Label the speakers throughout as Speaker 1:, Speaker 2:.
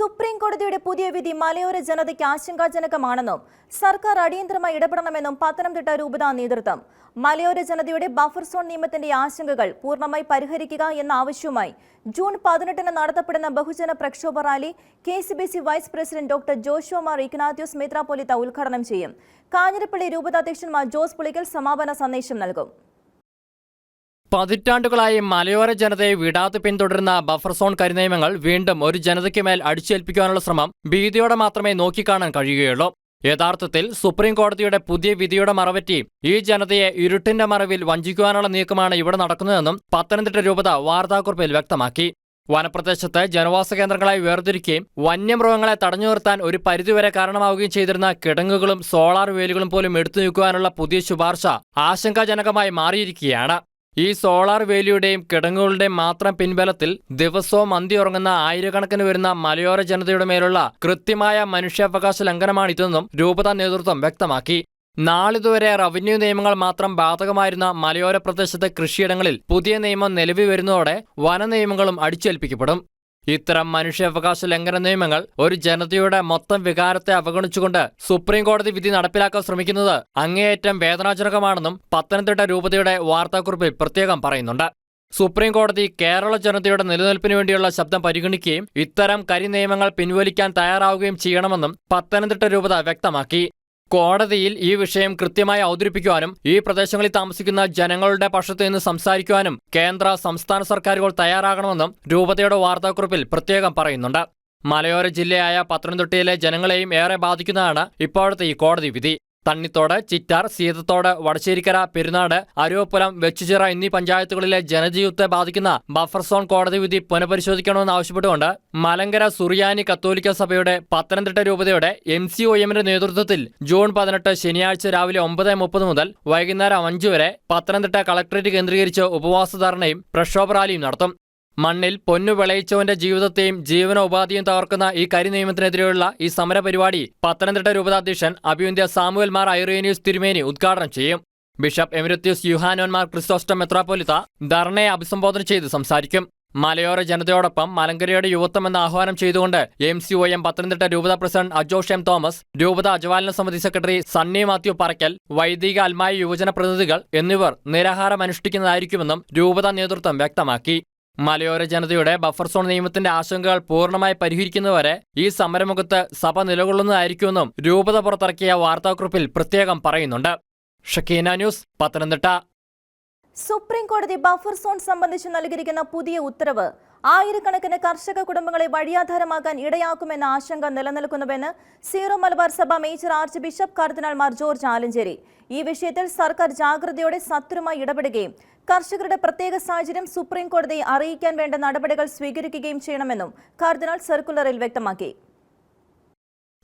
Speaker 1: Supreme കോടതിയുടെ പുതിയ വിധി മലയോര ജനതയ്ക്ക് ആശങ്കാജനകമാണെന്നും സർക്കാർ അടിയന്തരമായി ഇടപെടണമെന്നും പത്തനംതിട്ട രൂപത നേതൃത്വം. മലയോര ജനതയുടെ ബഫർ സോൺ നിയമത്തിന്റെ ആശങ്കകൾ പൂർണമായി പരിഹരിക്കുക എന്ന ആവശ്യവുമായി ജൂൺ പതിനെട്ടിന് നടത്തപ്പെടുന്ന ബഹുജന പ്രക്ഷോഭ rally K C B C vice president doctor Joshua Mar Ignatius മെത്രാപ്പൊലിത്ത ഉദ്ഘാടനം ചെയ്യും. കാഞ്ഞിരപ്പള്ളി രൂപതാധ്യക്ഷന്മാർ ജോസ് പുളിക്കൽ സമാപന സന്ദേശം നൽകും.
Speaker 2: പതിറ്റാണ്ടുകളായി മലയോര ജനതയെ വിടാതെ പിന്തുടരുന്ന ബഫർ സോൺ കരിനിയമങ്ങൾ വീണ്ടും ഒരു ജനതയ്ക്ക് മേൽ അടിച്ചേൽപ്പിക്കാനുള്ള ശ്രമം ഭീതിയോടെ മാത്രമേ നോക്കിക്കാണാൻ കഴിയുകയുള്ളൂ. യഥാർത്ഥത്തിൽ സുപ്രീം കോടതിയുടെ പുതിയ വിധിയുടെ മറവറ്റി ഈ ജനതയെ ഇരുട്ടിന്റെ മറവിൽ വഞ്ചിക്കുവാനുള്ള നീക്കമാണ് ഇവിടെ നടക്കുന്നതെന്നും പത്തനംതിട്ട രൂപത വാർത്താക്കുറിപ്പിൽ വ്യക്തമാക്കി. വനപ്രദേശത്ത് ജനവാസ കേന്ദ്രങ്ങളായി വേർതിരിക്കുകയും വന്യമൃഗങ്ങളെ തടഞ്ഞു നിർത്താൻ ഒരു പരിധിവരെ കാരണമാവുകയും ചെയ്തിരുന്ന കിടങ്ങുകളും സോളാർ വേലുകളും പോലും എടുത്തു നീക്കുവാനുള്ള പുതിയ ശുപാർശ ആശങ്കാജനകമായി മാറിയിരിക്കുകയാണ്. ഈ സോളാർ വേലിയുടെയും കിടങ്ങുകളുടെയും മാത്രം പിൻബലത്തിൽ ദിവസവും അന്തിയുറങ്ങുന്ന ആയിരക്കണക്കിന് വരുന്ന മലയോര ജനതയുടെ മേലുള്ള കൃത്യമായ മനുഷ്യാവകാശ ലംഘനമാണിതെന്നും രൂപത നേതൃത്വം വ്യക്തമാക്കി. നാളിതുവരെ റവന്യൂ നിയമങ്ങൾ മാത്രം ബാധകമായിരുന്ന മലയോര പ്രദേശത്തെ കൃഷിയിടങ്ങളിൽ പുതിയ നിയമം നിലവിൽ വരുന്നതോടെ വന നിയമങ്ങളും അടിച്ചേൽപ്പിക്കപ്പെടും. ഇത്തരം മനുഷ്യാവകാശ ലംഘന നിയമങ്ങൾ ഒരു ജനതയുടെ മൊത്തം വികാരത്തെ അവഗണിച്ചുകൊണ്ട് സുപ്രീം കോടതി വിധി നടപ്പിലാക്കാൻ ശ്രമിക്കുന്നത് അങ്ങേയറ്റം വേദനാജനകമാണെന്നും പത്തനംതിട്ട രൂപതയുടെ വാർത്താക്കുറിപ്പിൽ പ്രത്യേകം പറയുന്നുണ്ട്. സുപ്രീം കോടതി കേരള ജനതയുടെ നിലനിൽപ്പിനു വേണ്ടിയുള്ള ശബ്ദം പരിഗണിക്കുകയും ഇത്തരം കരി നിയമങ്ങൾ പിൻവലിക്കാൻ തയ്യാറാവുകയും ചെയ്യണമെന്നും പത്തനംതിട്ട രൂപത വ്യക്തമാക്കി. കോടതിയിൽ ഈ വിഷയം കൃത്യമായി അവതരിപ്പിക്കുവാനും ഈ പ്രദേശങ്ങളിൽ താമസിക്കുന്ന ജനങ്ങളുടെ പക്ഷത്തു നിന്ന് സംസാരിക്കുവാനും കേന്ദ്ര സംസ്ഥാന സർക്കാരുകൾ തയ്യാറാകണമെന്നും രൂപതയുടെ വാർത്താക്കുറിപ്പിൽ പ്രത്യേകം പറയുന്നുണ്ട്. മലയോര ജില്ലയായ പത്തനംതിട്ടയിലെ ജനങ്ങളെയും ഏറെ ബാധിക്കുന്നതാണ് ഇപ്പോഴത്തെ ഈ കോടതി വിധി. തണ്ണിത്തോട് ചിറ്റാർ സീതത്തോട് വടശ്ശേരിക്കര പെരുന്നാട് അരുവപ്പുലം വെച്ചുചിറ എന്നീ പഞ്ചായത്തുകളിലെ ജനജീവിതത്തെ ബാധിക്കുന്ന ബഫർ സോൺ കോടതി വിധി പുനഃപരിശോധിക്കണമെന്ന് ആവശ്യപ്പെട്ടുകൊണ്ട് മലങ്കര സുറിയാനി കത്തോലിക്ക സഭയുടെ പത്തനംതിട്ട രൂപതയുടെ എം സി ഒ എമ്മിന്റെ നേതൃത്വത്തിൽ ജൂൺ പതിനെട്ട് ശനിയാഴ്ച രാവിലെ ഒമ്പത് മുപ്പത് മുതൽ വൈകുന്നേരം അഞ്ചു വരെ പത്തനംതിട്ട കളക്ടറേറ്റ് കേന്ദ്രീകരിച്ച് ഉപവാസ ധർണയും പ്രക്ഷോഭ റാലിയും നടത്തും. മണ്ണിൽ പൊന്നു വിളയിച്ചവന്റെ ജീവിതത്തെയും ജീവനോപാധിയും തകർക്കുന്ന ഈ കരി നിയമത്തിനെതിരെയുള്ള ഈ സമരപരിപാടി പത്തനംതിട്ട രൂപതാധ്യക്ഷൻ അഭിയന്ത്യ സാമുവൽ മാർ ഐറേനിയൂസ് തിരുമേനി ഉദ്ഘാടനം ചെയ്യും. ബിഷപ്പ് എമിരത്യൂസ് യുഹാനോന്മാർ ക്രിസ്റ്റോസ്റ്റം മെത്രാപ്പൊലിത്ത ധർണയെ അഭിസംബോധന ചെയ്ത് സംസാരിക്കും. മലയോര ജനതയോടൊപ്പം മലങ്കരയുടെ യുവത്വം എന്ന ആഹ്വാനം ചെയ്തുകൊണ്ട് M C O M Pathanamthitta രൂപത പ്രസിഡന്റ് അജോഷ് എം തോമസ് രൂപത അജവാലന സമിതി സെക്രട്ടറി സണ്ണി മാത്യു പറക്കൽ വൈദിക അൽമായ യുവജന പ്രതിനിധികൾ എന്നിവർ നിരാഹാരം അനുഷ്ഠിക്കുന്നതായിരിക്കുമെന്നും രൂപത നേതൃത്വം വ്യക്തമാക്കി. മലയോര ജനതയുടെ ബഫർ സോൺ നിയമത്തിന്റെ ആശങ്കകൾ പൂർണമായി പരിഹരിക്കുന്നവരെ ഈ സമരമുഖത്ത് സഭ നിലകൊള്ളുന്നതായിരിക്കുമെന്നും രൂപത പുറത്തിറക്കിയ വാർത്താക്കുറിപ്പിൽ പ്രത്യേകം പറയുന്നുണ്ട്. ഷക്കീന ന്യൂസ് പത്തനംതിട്ട.
Speaker 1: സുപ്രീം കോടതി ബഫർ സോൺ സംബന്ധിച്ച് നൽകിയിരിക്കുന്ന പുതിയ ഉത്തരവ് ആയിരക്കണക്കിന് കർഷക കുടുംബങ്ങളെ വഴിയാധാരമാക്കാൻ ഇടയാക്കുമെന്ന ആശങ്ക നിലനിൽക്കുന്നുവെന്ന് സീറോ മലബാർ സഭ മേജർ ആർച്ച് ബിഷപ്പ് കർദിനാൾ മാർ ജോർജ് ആലഞ്ചേരി ഈ വിഷയത്തിൽ സർക്കാർ ജാഗ്രതയോടെ സത്വരമായി ഇടപെടുകയും കർഷകരുടെ പ്രത്യേക സാഹചര്യം സുപ്രീം കോടതിയെ അറിയിക്കാൻ വേണ്ട നടപടികൾ സ്വീകരിക്കുകയും ചെയ്യണമെന്നും കർദിനാൾ സർക്കുലറിൽ വ്യക്തമാക്കി.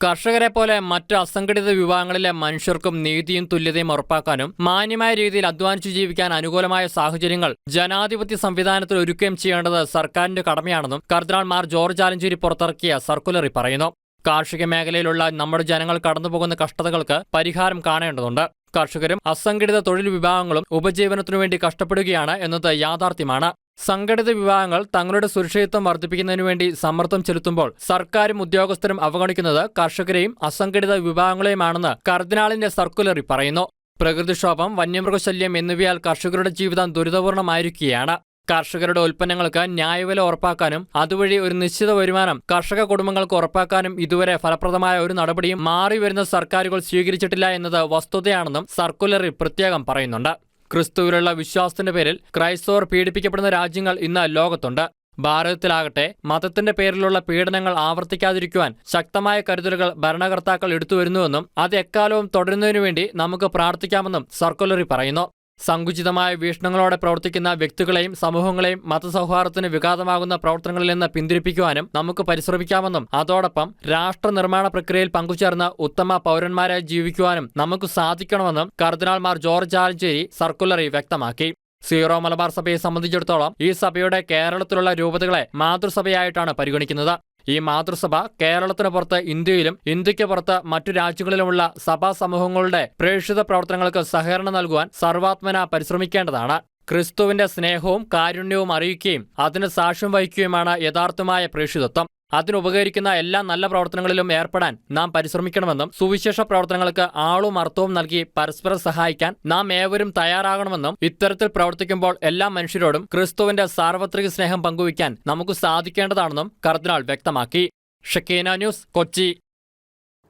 Speaker 2: കർഷകരെ പോലെ മറ്റ് അസംഘടിത വിഭാഗങ്ങളിലെ മനുഷ്യർക്കും നീതിയും തുല്യതയും ഉറപ്പാക്കാനും മാന്യമായ രീതിയിൽ അധ്വാനിച്ചു ജീവിക്കാൻ അനുകൂലമായ സാഹചര്യങ്ങൾ ജനാധിപത്യ സംവിധാനത്തിൽ ഒരുക്കുകയും ചെയ്യേണ്ടത് സർക്കാരിന്റെ കടമയാണെന്നും കർദിനാൾ മാർ ജോർജ് ആലഞ്ചേരി പുറത്തിറക്കിയ സർക്കുലറി പറയുന്നു. കാർഷിക മേഖലയിലുള്ള നമ്മുടെ ജനങ്ങൾ കടന്നുപോകുന്ന കഷ്ടതകൾക്ക് പരിഹാരം കാണേണ്ടതുണ്ട്. കർഷകരും അസംഘടിത തൊഴിൽ വിഭാഗങ്ങളും ഉപജീവനത്തിനു വേണ്ടി കഷ്ടപ്പെടുകയാണ് എന്നത് യാഥാർത്ഥ്യമാണ്. സംഘടിത വിഭാഗങ്ങൾ തങ്ങളുടെ സുരക്ഷിതത്വം വർദ്ധിപ്പിക്കുന്നതിനു വേണ്ടി സമ്മർദ്ദം ചെലുത്തുമ്പോൾ സർക്കാരും ഉദ്യോഗസ്ഥരും അവഗണിക്കുന്നത് കർഷകരെയും അസംഘടിത വിഭാഗങ്ങളെയുമാണെന്ന് കർദിനാളിന്റെ സർക്കുലറി പറയുന്നു. പ്രകൃതിക്ഷോഭം വന്യമൃഗശല്യം എന്നിവയാൽ കർഷകരുടെ ജീവിതം ദുരിതപൂർണമായിരിക്കുകയാണ്. കർഷകരുടെ ഉൽപ്പന്നങ്ങൾക്ക് ന്യായവില ഉറപ്പാക്കാനും അതുവഴി ഒരു നിശ്ചിത വരുമാനം കർഷക കുടുംബങ്ങൾക്ക് ഉറപ്പാക്കാനും ഇതുവരെ ഫലപ്രദമായ ഒരു നടപടിയും മാറി വരുന്ന സർക്കാരുകൾ സ്വീകരിച്ചിട്ടില്ല എന്നത് വസ്തുതയാണെന്നും സർക്കുലറിൽ പ്രത്യേകം പറയുന്നുണ്ട്. ക്രിസ്തുവിലുള്ള വിശ്വാസത്തിന്റെ പേരിൽ ക്രൈസ്തവർ പീഡിപ്പിക്കപ്പെടുന്ന രാജ്യങ്ങൾ ഇന്ന് ലോകത്തുണ്ട്. ഭാരതത്തിലാകട്ടെ മതത്തിന്റെ പേരിലുള്ള പീഡനങ്ങൾ ആവർത്തിക്കാതിരിക്കുവാൻ ശക്തമായ കരുതലുകൾ ഭരണകർത്താക്കൾ എടുത്തുവരുന്നുവെന്നും അത് എക്കാലവും തുടരുന്നതിനു വേണ്ടി നമുക്ക് പ്രാർത്ഥിക്കാമെന്നും സർക്കുലറി പറയുന്നു. സങ്കുചിതമായ വീക്ഷണങ്ങളോടെ പ്രവർത്തിക്കുന്ന വ്യക്തികളെയും സമൂഹങ്ങളെയും മതസൗഹാർദ്ദത്തിന് വിഘാതമാകുന്ന പ്രവർത്തനങ്ങളിൽ നിന്ന് പിന്തിരിപ്പിക്കുവാനും നമുക്ക് പരിശ്രമിക്കാമെന്നും അതോടൊപ്പം രാഷ്ട്ര നിർമ്മാണ പ്രക്രിയയിൽ പങ്കുചേർന്ന് ഉത്തമ പൗരന്മാരായി ജീവിക്കുവാനും നമുക്ക് സാധിക്കണമെന്നും കർദിനാൾമാർ ജോർജ് ആലഞ്ചേരി സർക്കുലറിൽ വ്യക്തമാക്കി. സീറോ മലബാർ സഭയെ സംബന്ധിച്ചിടത്തോളം ഈ സഭയുടെ കേരളത്തിലുള്ള രൂപതകളെ മാതൃസഭയായിട്ടാണ് പരിഗണിക്കുന്നത്. ഈ മാതൃസഭ കേരളത്തിന് പുറത്ത് ഇന്ത്യയിലും ഇന്ത്യയ്ക്ക് പുറത്ത് മറ്റു രാജ്യങ്ങളിലുമുള്ള സഭാ സമൂഹങ്ങളുടെ പ്രേക്ഷിത പ്രവർത്തനങ്ങൾക്ക് സഹകരണം നൽകുവാൻ സർവാത്മന പരിശ്രമിക്കേണ്ടതാണ്. ക്രിസ്തുവിന്റെ സ്നേഹവും കാരുണ്യവും അറിയിക്കുകയും അതിന് സാക്ഷ്യം വഹിക്കുകയുമാണ് യഥാർത്ഥമായ പ്രേക്ഷിതത്വം. അതിനുപകരിക്കുന്ന എല്ലാ നല്ല പ്രവർത്തനങ്ങളിലും ഏർപ്പെടാൻ നാം പരിശ്രമിക്കണമെന്നും സുവിശേഷ പ്രവർത്തനങ്ങൾക്ക് ആളും അർത്ഥവും നൽകി പരസ്പരം സഹായിക്കാൻ നാം ഏവരും തയ്യാറാകണമെന്നും ഇത്തരത്തിൽ പ്രവർത്തിക്കുമ്പോൾ എല്ലാ മനുഷ്യരോടും ക്രിസ്തുവിന്റെ സാർവത്രിക സ്നേഹം പങ്കുവയ്ക്കാൻ നമുക്ക് സാധിക്കേണ്ടതാണെന്നും കർദിനാൾ വ്യക്തമാക്കി. Shekinah news Kochi.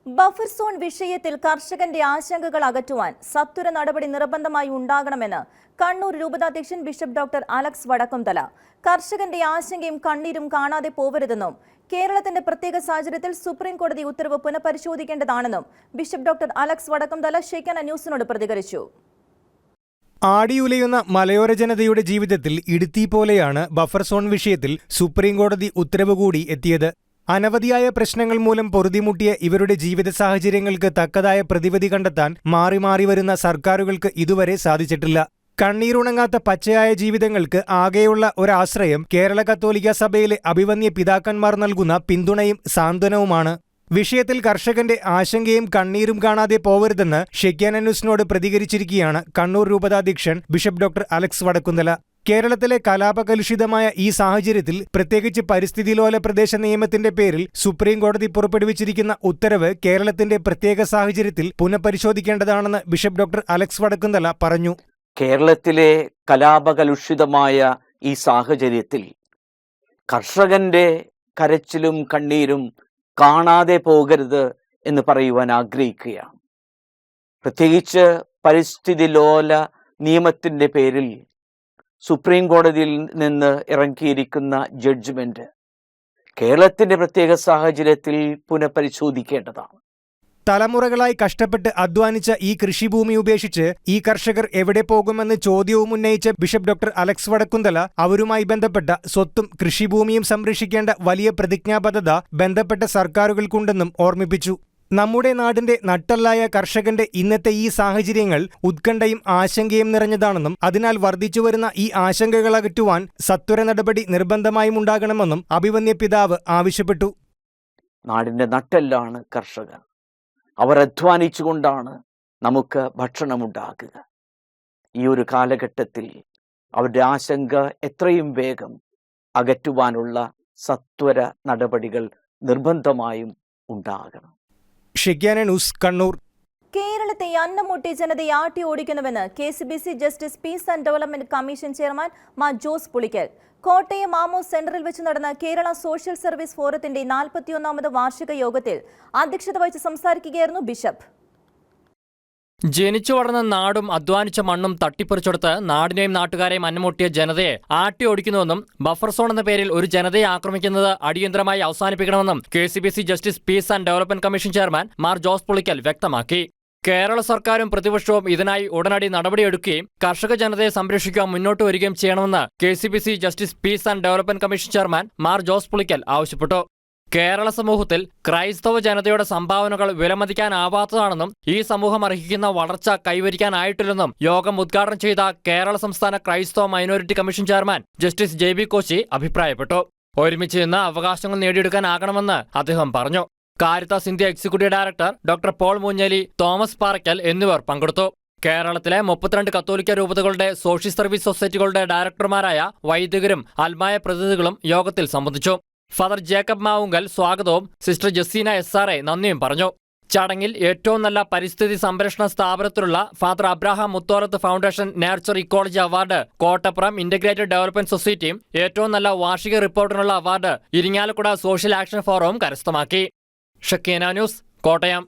Speaker 1: Buffer zone വിഷയത്തിൽ കർഷകന്റെ ആശങ്കകൾ അകറ്റുവാൻ സത്വര നടപടി നിർബന്ധമായി ഉണ്ടാകണമെന്ന് കണ്ണൂർ രൂപതാധ്യക്ഷൻ ബിഷപ്പ് ഡോക്ടർ അലക്സ് വടക്കുംതല. കർഷകന്റെ ആശങ്കയും കണ്ണീരും കാണാതെ പോവരുതെന്നും കേരളത്തിന്റെ പ്രത്യേക സാഹചര്യത്തിൽ സുപ്രീം കോടതി ഉത്തരവ് പുനഃപരിശോധിക്കേണ്ടതാണെന്നും bishop doctor Alex Vadakkumthala Shekinah ന്യൂസിനോട് പ്രതികരിച്ചു.
Speaker 3: ആടിയുലയുന്ന മലയോര ജനതയുടെ ജീവിതത്തിൽ ഇടുത്തി പോലെയാണ് ബഫർ സോൺ വിഷയത്തിൽ സുപ്രീംകോടതി ഉത്തരവ് കൂടി എത്തിയത്. അനവധിയായ പ്രശ്നങ്ങൾ മൂലം പൊറുതിമുട്ടിയ ഇവരുടെ ജീവിത സാഹചര്യങ്ങൾക്ക് തക്കതായ പ്രതിവിധി കണ്ടെത്താൻ മാറി മാറി വരുന്ന സർക്കാരുകൾക്ക് ഇതുവരെ സാധിച്ചിട്ടില്ല. കണ്ണീരുണങ്ങാത്ത പച്ചയായ ജീവിതങ്ങൾക്ക് ആകെയുള്ള ഒരാശ്രയം കേരള കത്തോലിക്ക സഭയിലെ അഭിവന്യ പിതാക്കന്മാർ നൽകുന്ന പിന്തുണയും സാന്ത്വനവുമാണ്. വിഷയത്തിൽ കർഷകന്റെ ആശങ്കയും കണ്ണീരും കാണാതെ പോവരുതെന്ന് ഷെക്യാന ന്യൂസിനോട് പ്രതികരിച്ചിരിക്കുകയാണ് കണ്ണൂർ രൂപതാധ്യക്ഷൻ ബിഷപ്പ് ഡോക്ടർ അലക്സ് വടക്കുന്തല. കേരളത്തിലെ കലാപകലുഷിതമായ ഈ സാഹചര്യത്തിൽ പ്രത്യേകിച്ച് പരിസ്ഥിതിലോല പ്രദേശ നിയമത്തിന്റെ പേരിൽ സുപ്രീം കോടതി പുറപ്പെടുവിച്ചിരിക്കുന്ന ഉത്തരവ് കേരളത്തിന്റെ പ്രത്യേക സാഹചര്യത്തിൽ പുനഃപരിശോധിക്കേണ്ടതാണെന്ന് ബിഷപ്പ് ഡോക്ടർ അലക്സ് വടക്കുന്തല പറഞ്ഞു.
Speaker 4: കേരളത്തിലെ കലാപകലുഷിതമായ ഈ സാഹചര്യത്തിൽ കർഷകന്റെ കരച്ചിലും കണ്ണീരും കാണാതെ പോകരുത് എന്ന് പറയുവാൻ ആഗ്രഹിക്കുകയാണ് പ്രത്യേകിച്ച് പരിസ്ഥിതി ലോല നിയമത്തിന്റെ പേരിൽ സുപ്രീം കോടതിയിൽ നിന്ന് ഇറക്കിയിരിക്കുന്ന ജഡ്ജ്മെന്റ് കേരളത്തിന്റെ പ്രത്യേക സാഹചര്യത്തിൽ പുനഃപരിശോധിക്കേണ്ടതാണ്.
Speaker 3: തലമുറകളായി കഷ്ടപ്പെട്ട് അധ്വാനിച്ച ഈ കൃഷിഭൂമി ഉപേക്ഷിച്ച് ഈ കർഷകർ എവിടെ പോകുമെന്ന് ചോദ്യവും ഉന്നയിച്ച ബിഷപ്പ് ഡോക്ടർ അലക്സ് വടക്കുന്തല അവരുമായി ബന്ധപ്പെട്ട സ്വത്തും കൃഷിഭൂമിയും സംരക്ഷിക്കേണ്ട വലിയ പ്രതിജ്ഞാബദ്ധത ബന്ധപ്പെട്ട സർക്കാരുകൾക്കുണ്ടെന്നും ഓർമ്മിപ്പിച്ചു. നമ്മുടെ നാടിന്റെ നട്ടല്ലായ കർഷകന്റെ ഇന്നത്തെ ഈ സാഹചര്യങ്ങൾ ഉത്കണ്ഠയും ആശങ്കയും നിറഞ്ഞതാണെന്നും അതിനാൽ വർദ്ധിച്ചുവരുന്ന ഈ ആശങ്കകൾ അകറ്റുവാൻ സത്വര നടപടി നിർബന്ധമായും ഉണ്ടാകണമെന്നും അഭിവന്യ പിതാവ് ആവശ്യപ്പെട്ടു.
Speaker 4: നാടിന്റെ നട്ടെല്ലാണ് കർഷകർ അവർ അധ്വാനിച്ചുകൊണ്ടാണ് നമുക്ക് ഭക്ഷണമുണ്ടാക്കുക. ഈ ഒരു കാലഘട്ടത്തിൽ അവരുടെ ആശങ്ക എത്രയും വേഗം അകറ്റുവാനുള്ള സത്വര നടപടികൾ നിർബന്ധമായും ഉണ്ടാകണം.
Speaker 3: ഷെക്യാന ന്യൂസ് കണ്ണൂർ.
Speaker 1: കേരളത്തെ അന്നമൂട്ടി ജനതയെ ആട്ടി ഓടിക്കുന്നുവെന്ന് K C B C justice peace and development commission chairman Mar Jose Pulickal. Kottayam മാമോ സെന്ററിൽ വെച്ച് നടന്ന കേരള സോഷ്യൽ സർവീസ് ഫോറത്തിന്റെ നാൽപ്പത്തിയൊന്നാമത് വാർഷിക യോഗത്തിൽ അധ്യക്ഷത വഹിച്ച് സംസാരിക്കുകയായിരുന്നു ബിഷപ്പ്.
Speaker 2: ജനിച്ചു വളർന്ന നാടും അധ്വാനിച്ച മണ്ണും തട്ടിപ്പറിച്ചെടുത്ത് നാടിനെയും നാട്ടുകാരെയും അന്നമുട്ടിയ ജനതയെ ആട്ടി ഓടിക്കുന്നുവെന്നും ബഫർ സോൺ എന്ന പേരിൽ ഒരു ജനതയെ ആക്രമിക്കുന്നത് അടിയന്തരമായി അവസാനിപ്പിക്കണമെന്നും K C B C justice peace and development commission chairman Mar Jose Pulickal വ്യക്തമാക്കി. കേരള സർക്കാരും പ്രതിപക്ഷവും ഇതിനായി ഉടനടി നടപടിയെടുക്കുകയും കർഷക ജനതയെ സംരക്ഷിക്കാൻ മുന്നോട്ട് വരികയും ചെയ്യണമെന്ന് K C B C justice peace and development commission chairman Mar Jose Pulickal ആവശ്യപ്പെട്ടു. കേരള സമൂഹത്തിൽ ക്രൈസ്തവ ജനതയുടെ സംഭാവനകൾ വിലമതിക്കാനാവാത്തതാണെന്നും ഈ സമൂഹം അർഹിക്കുന്ന വളർച്ച കൈവരിക്കാനായിട്ടില്ലെന്നും യോഗം ഉദ്ഘാടനം ചെയ്ത കേരള സംസ്ഥാന ക്രൈസ്തവ minority commission chairman justice J B Koshy അഭിപ്രായപ്പെട്ടു. ഒരുമിച്ച് നിന്ന് അവകാശങ്ങൾ നേടിയെടുക്കാനാകണമെന്ന് അദ്ദേഹം പറഞ്ഞു. Caritas India executive director doctor Paul Moonjely Thomas Parackal എന്നിവർ പങ്കെടുത്തു. കേരളത്തിലെ മുപ്പത്തിരണ്ട് കത്തോലിക്ക രൂപതകളുടെ സോഷ്യൽ സർവീസ് സൊസൈറ്റികളുടെ ഡയറക്ടർമാരായ വൈദികരും അൽമായ പ്രതിനിധികളും യോഗത്തിൽ സംബന്ധിച്ചു. ഫാദർ ജേക്കബ് മാവുങ്കൽ സ്വാഗതവും sister Jaseena S R A നന്ദിയും പറഞ്ഞു. ചടങ്ങിൽ ഏറ്റവും നല്ല പരിസ്ഥിതി സംരക്ഷണ സ്ഥാപനത്തിലുള്ള father Abraham Muthorath foundation nature ecology award Kottappuram integrated development സൊസൈറ്റിയും ഏറ്റവും നല്ല വാർഷിക റിപ്പോർട്ടിനുള്ള അവാർഡ് ഇരിങ്ങാലക്കുട സോഷ്യൽ ആക്ഷൻ ഫോറവും കരസ്ഥമാക്കി. ഷക്കീന ന്യൂസ് കോട്ടയം.